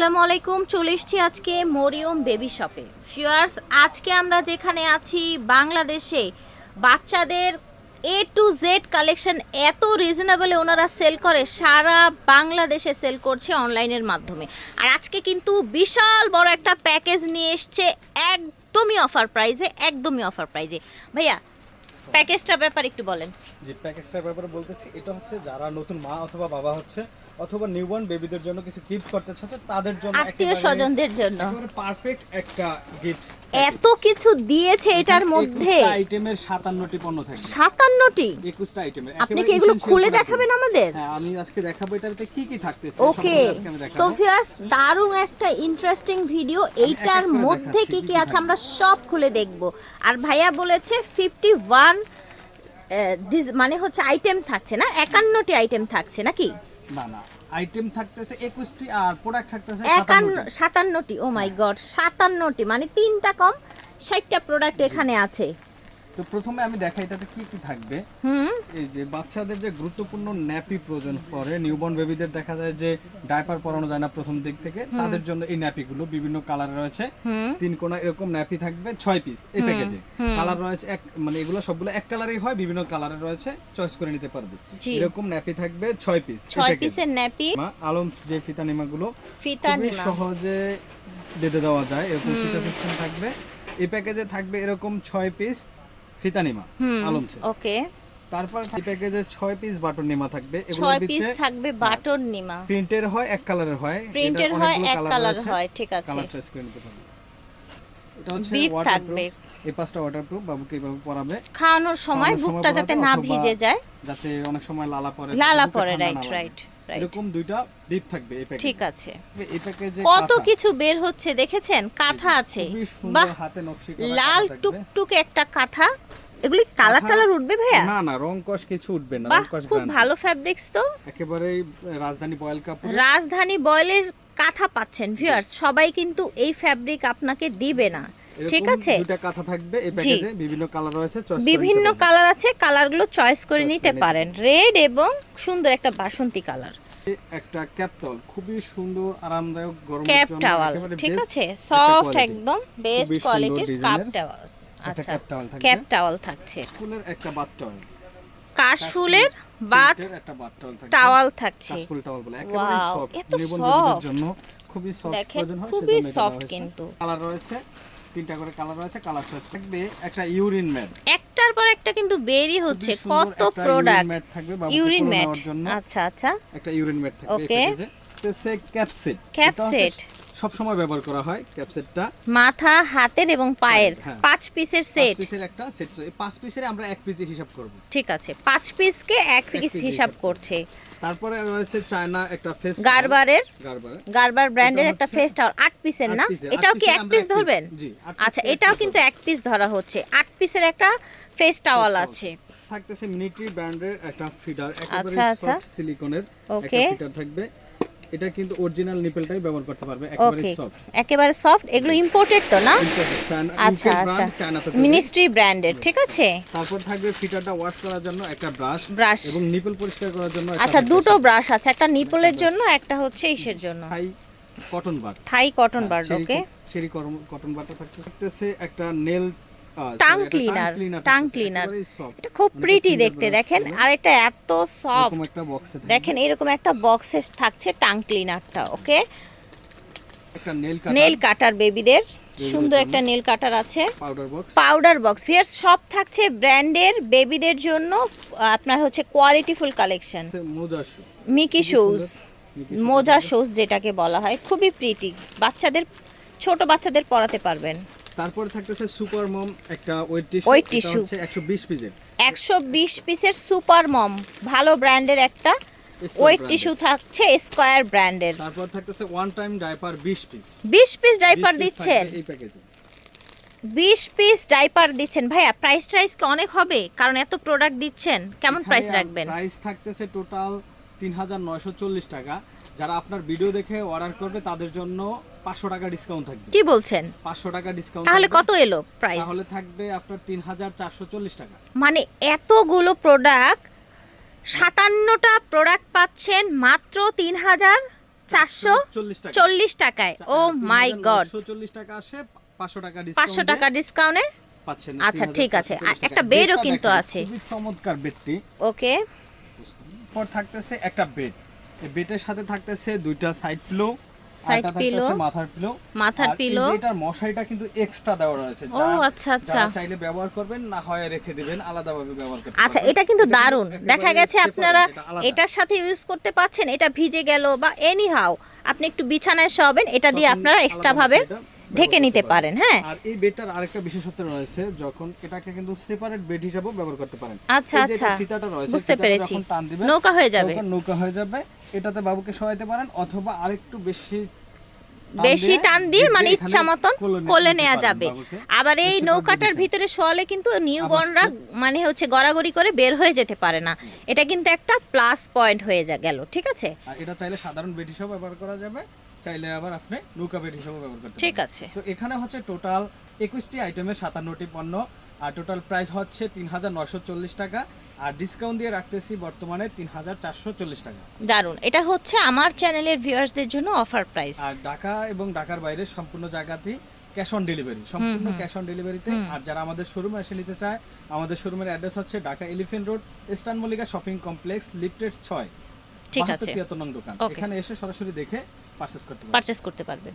আসসালামু আলাইকুম, চলে এসেছি আজকে মরিয়ম বেবি শপে। ফিয়ার্স আজকে আমরা যেখানে আছি বাংলাদেশে, বাচ্চাদের এ টু জেড কালেকশন এত রিজনেবলে ওনারা সেল করে, সারা বাংলাদেশে সেল করছে অনলাইনের মাধ্যমে। আর আজকে কিন্তু বিশাল বড় একটা প্যাকেজ নিয়ে এসছে, একদমই অফার প্রাইজে একদমই অফার প্রাইজে ভাইয়া প্যাকেজটার ব্যাপার একটু বলেন। যে প্যাকেজটার ব্যাপারে বলতেছি এটা হচ্ছে যারা নতুন মা অথবা বাবা হচ্ছে অথবা নিউবর্ন বেবিদের জন্য কিছু গিফট করতে চাচ্ছে তাদের জন্য আত্মীয় স্বজনদের জন্য। পারফেক্ট একটা গিফট এত কিছু দিয়েছে এটার মধ্যে। আইটেমের 57টি পণ্য থাকবে সাতান্নটি? 21টা আইটেমের আপনি কি এগুলো খুলে দেখাবেন আমাদের? হ্যাঁ আমি আজকে দেখাবো এটাতে কি কি থাকতেছে ওকে সবগুলো আজকে আমি তো ভিউয়ার্স দারুণ একটা ইন্টারেস্টিং ভিডিও এইটার মধ্যে কি কি কি কি আছে আমরা সব খুলে দেখব। আর ভাইয়া বলেছে ফিফটি ওয়ান মানে হচ্ছে আইটেম থাকছে না? একান্নটি আইটেম থাকছে নাকি? না না আইটেম থাকতেছে 21টি আর প্রোডাক্ট থাকতেছে একান্ন 57টি। সাতান্নটি ও মাই গড সাতান্নটি মানে তিনটা কম ষাটটা প্রোডাক্ট এখানে আছে। তো প্রথমে আমি দেখাই এটাতে কি কি থাকবে। এই যে বাচ্চাদের যে গুরুত্বপূর্ণ ন্যাপি প্রয়োজন পড়ে নিউবর্ন বেবিদের দেখা যায় যে ডাইপার পরানো যায় না প্রথম দিক থেকে তাদের জন্য এই ন্যাপিগুলো বিভিন্ন কালার রয়েছে। তিন কোণা এরকম ন্যাপি থাকবে ছয় পিস এই প্যাকেজে কালার রয়েছে এক মানে এগুলো সবগুলো এক কালারই হয় বিভিন্ন কালারের রয়েছে চয়েস করে নিতে পারবে। এরকম ন্যাপি থাকবে ছয় পিস ছয় পিসের ন্যাপি। আলম যে ফিতা নিমাগুলো ফিতা নিমা সহজে বেঁধে দেওয়া যায় এরকম ফিতা সিস্টেম থাকবে। এই প্যাকেজে থাকবে এরকম ছয় পিস ফিতা নিমা আলম ওকে। তারপর এই প্যাকেজে পিস বাটন নিমা থাকবে। এগুলোর পিস থাকবে বাটন নিমা। প্রিন্টের হয় এক কালারের হয়। প্রিন্টের হয় এক কালার হয় ঠিক আছে। কালার চয়েস করে নিতে পারবে। এটা হচ্ছে ওয়াটারপ্রুফ। এই পাঁচটা ওয়াটারপ্রুফ বাবুকে এইভাবে পরাবে। খাওয়ানোর সময় বুকটা যাতে না ভিজে যায়। যাতে অনেক সময় লালা পরে লালা পরে। রাইট রাইট এরকম দুইটা ডিপ থাকবে এই প্যাকেজে ঠিক আছে। এই প্যাকেজে কত কিছু বের হচ্ছে দেখেছেন? কাঁথা আছে। বাহ! হাতে নকশি করা লাল টুকটুকে একটা কাঁথা। এগুলি কালার টালার উঠবে ভাইয়া? না না রং কস কিছু উঠবে না রং কস খুব ভালো ফ্যাব্রিক্স তো। একেবারেই রাজধানী বয়েল কাপড়। রাজধানী বয়েলের কাঁথা পাচ্ছেন ভিউয়ার্স সবাই কিন্তু এই ফ্যাব্রিক আপনাকে দিবে না। ঠিক আছে। দুটা কাঁথা থাকবে এই প্যাকেজে বিভিন্ন কালার রয়েছে চয়েস বিভিন্ন কালার আছে কালারগুলো চয়েস করে নিতে পারেন। রেড এবং সুন্দর একটা বাসন্তী কালার একটা ক্যাপ টাওয়াল খুবই সুন্দর আরামদায়ক গরমের ক্যাপ টাওয়াল ঠিক আছে? সফট একদম বেস্ট কোয়ালিটির কাপ টাওয়াল আচ্ছা ক্যাপ টাওয়াল থাকছে। স্কুলের একটা বাথ টাওয়াল কাশফুলের বাথ টাওয়াল থাকছে। কাশফুল টাওয়াল বলে একেবারে সফট এত নিবন জন্য খুবই সফট প্রয়োজন হয় খুবই হয়েছে। কিন্তু। কালার রয়েছে। তিনটা করে কালার রয়েছে কালার চয়েস থাকবে। একটা ইউরিন ম্যাট একটার পর একটা কিন্তু বেরি হচ্ছে। কত প্রোডাক্ট ইউরিন ম্যাট আচ্ছা আচ্ছা। একটা ইউরিন ম্যাট থাকবে ওকে ক্যাপসেট Capset। সব সময় ব্যবহার করা হয় ক্যাপসেটটা। মাথা হাতের এবং পায়ের। হ্যাঁ। পাঁচ পিসের পাঁচ সেট। পিসের একটা সেট। এই পাঁচ পিসের আমরা এক পিসে হিসাব করব। ঠিক আছে। পাঁচ পিসকে এক পিস হিসাব করছে। তারপরে রয়েছে চায়না একটা ফেস গারবারের। গারবার গারবার ব্র্যান্ডের একটা ফেস টাওয়ার আট পিসের না? এটাও কি এক পিস ধরবেন? জি, আচ্ছা এটাও কিন্তু এক পিস ধরা হচ্ছে। আট পিসের একটা ফেস টাওয়াল আছে। থাকতেছে মিনিট্রি ব্র্যান্ডের একটা ফিডার। একেবারে আচ্ছা, আচ্ছা। সফট সিলিকনের একটা ফিডার থাকবে। এটা কিন্তু অরিজিনাল নিপেলটাই ব্যবহার করতে পারবে একেবারে সফট একেবারে সফট এগুলো ইম্পোর্টেড তো না? আচ্ছা আচ্ছা। মিনিস্ট্রি ব্র্যান্ডের ঠিক আছে? তারপর থাকবে ফিটারটা ওয়াশ করার জন্য একটা ব্রাশ ব্রাশ এবং নিপল পরিষ্কার করার জন্য আচ্ছা দুটো ব্রাশ আছে একটা নিপলের জন্য একটা হচ্ছে ইসের জন্য। Thai cotton bar Thai cotton bar okay cherry cotton বারটা থাকতে থাকতেছে। একটা nail tongue cleaner tongue cleaner এটা খুব প্রিটি দেখতে দেখেন আর এটা এত সফট দেখেন এরকম একটা বক্সে থাকছে টাং ক্লিনারটা ওকে? নেল কাটার বেবিদের সুন্দর একটা নেল কাটার আছে। পাউডার বক্স ফিয়ার্স সব থাকছে ব্র্যান্ডের বেবিদের জন্য আপনার হচ্ছে কোয়ালিটিফুল কালেকশন মিকি শুজ মোজা শুজ যেটাকে বলা হয় খুবই প্রিটি বাচ্চাদের ছোট বাচ্চাদের পরাতে পারবেন। তারপর থাকতেছে সুপার মম একটা ওয়েট টিস্যু tissue। হচ্ছে 120 পিসের। একশো বিশ পিসের সুপার মম ভালো ব্র্যান্ডের একটা ওয়েট টিস্যু থাকছে স্কোয়ার ব্র্যান্ডের তারপর থাকতেছে ওয়ান টাইম ডাইপার 20 পিস বিশ পিস ডাইপার দিচ্ছেন? এই প্যাকেজে বিশ পিস ডাইপার দিচ্ছেন। ভাইয়া প্রাইস ট্রাইস কি অনেক হবে কারণ এত প্রোডাক্ট দিচ্ছেন। কেমন প্রাইস রাখবেন? প্রাইস থাকতেছে টোটাল 3940 টাকা। যারা আপনার ভিডিও দেখে অর্ডার করবে তাদের জন্য 500 টাকা ডিসকাউন্ট থাকবে। কি বলছেন? 500 টাকা ডিসকাউন্ট তাহলে কত এলো প্রাইস তাহলে থাকবে আপনার 3440 টাকা। মানে এতগুলো প্রোডাক্ট সাতান্নটা প্রোডাক্ট পাচ্ছেন মাত্র তিন হাজার চারশো চল্লিশ চল্লিশ টাকায়। ও মাই গড চল্লিশ টাকা আসে পাঁচশো টাকা পাঁচশো টাকা ডিসকাউন্টে পাচ্ছেন আচ্ছা, ঠিক আছে। 3440 আর টাকা। একটা বেডও কিন্তু আছে। চমৎকার বেডটি। ওকে পর থাকতেছে একটা বেড এই বেডের সাথে থাকতেছে দুইটা সাইড পিলো Side pillow, মাথার পিলো মাথার pillow। এটার মশারিটা কিন্তু এক্সট্রা দেওয়া রয়েছে। ও, আচ্ছা, আচ্ছা। চাইলে ব্যবহার করবেন না হয় রেখে দিবেন আলাদাভাবে ব্যবহার করতে আচ্ছা এটা কিন্তু দারুণ। দেখা গেছে আপনারা এটার সাথে ইউজ করতে পাচ্ছেন এটা ভিজে গেল বা এনি হাউ আপনি একটু বিছানায় শোবেন এটা দিয়ে আপনারা এক্সট্রা ভাবে ঢেকে নিতে পারেন। হ্যাঁ। আর এই বেডটার আরেকটা বিশেষত্ব রয়েছে যখন এটাকে কিন্তু সেপারেট বেড হিসেবেও ব্যবহার করতে পারেন। আচ্ছা, আচ্ছা। ফিতাটা রয়েছে বুঝতে পেরেছি। নৌকা হয়ে যাবে। নৌকা হয়ে যাবে। এটাতে বাবুকে শোয়াইতে পারেন অথবা আরেকটু বেশি বেশি টান দিয়ে মানে ইচ্ছা মতন কোলে নেওয়া যাবে। আবার এই নৌকাটার ভিতরে শোয়ালে কিন্তু নিউবর্নরা মানে হচ্ছে গড়াগড়ি করে বের হয়ে যেতে পারে না। এটা কিন্তু একটা প্লাস পয়েন্ট হয়ে যা গেল ঠিক আছে? আর এটা চাইলে সাধারণ বেড হিসেবে ব্যবহার করা যাবে। চাইলে আবার আপনি নৌকা বেড হিসেবে ব্যবহার করতে ঠিক আছে। তো এখানে হচ্ছে টোটাল একুশটি আইটেমের সাতান্নটি পণ্য আর টোটাল প্রাইস হচ্ছে তিন হাজার নশো চল্লিশ টাকা আর ডিসকাউন্ট দিয়ে রাখতেছি বর্তমানে তিন হাজার চারশো চল্লিশ টাকা। দারুণ এটা হচ্ছে আমার চ্যানেলের ভিউয়ার্সদের জন্য অফার প্রাইস। আর ঢাকা এবং ঢাকার বাইরে সম্পূর্ণ জায়গাতেই ক্যাশ অন ডেলিভারি সম্পূর্ণ ক্যাশ অন ডেলিভারিতে। আর যারা আমাদের শোরুমে এসে নিতে চায় আমাদের শোরুমের অ্যাড্রেস হচ্ছে Dhaka elephant road eastern Mallika shopping complex lifted ছয় ঠিক আছে। তিয়াত্তর নং দোকান। এখানে এসে সরাসরি দেখে পারচেস করতে পারবেন।